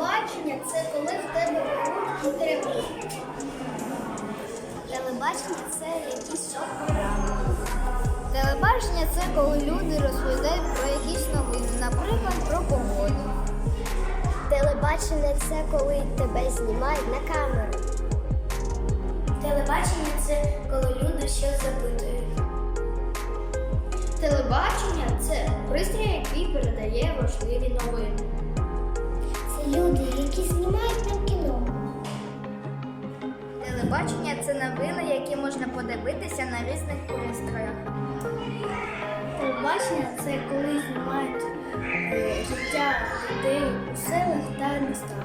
Телебачення це коли в тебе беруть інтерв'ю. Телебачення це якісь шоу-програми. Телебачення це коли люди розповідають про якісь новини, наприклад, про погоду. Телебачення це коли тебе знімають на камеру. Телебачення це коли люди щось запитують. Телебачення це Телебачення це новини, які можна подивитися на різних пристроях. Телебачення це коли знімають е, життя людей у селах та містах.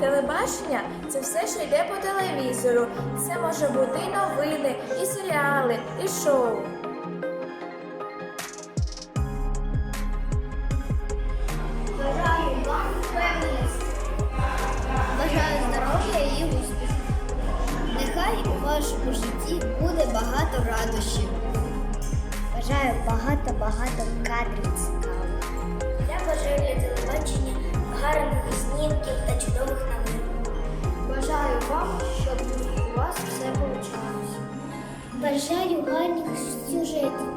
Телебачення це все, що йде по телевізору. Це може бути і новини, і серіали, і шоу. У житті буде багато радощів. Бажаю багато-багато кадрів цікавих. Я бажаю для телебачення гарних знімків та чудових новин. Бажаю вам, щоб у вас все вийшло. Бажаю гарних сюжетів.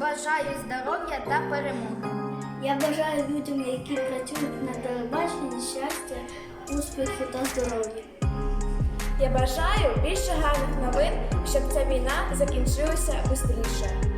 Бажаю здоров'я та перемоги. Я бажаю людям, які працюють на телебаченні, щастя, успіху та здоров'я. Я бажаю більше гарних новин, щоб ця війна закінчилася швидше.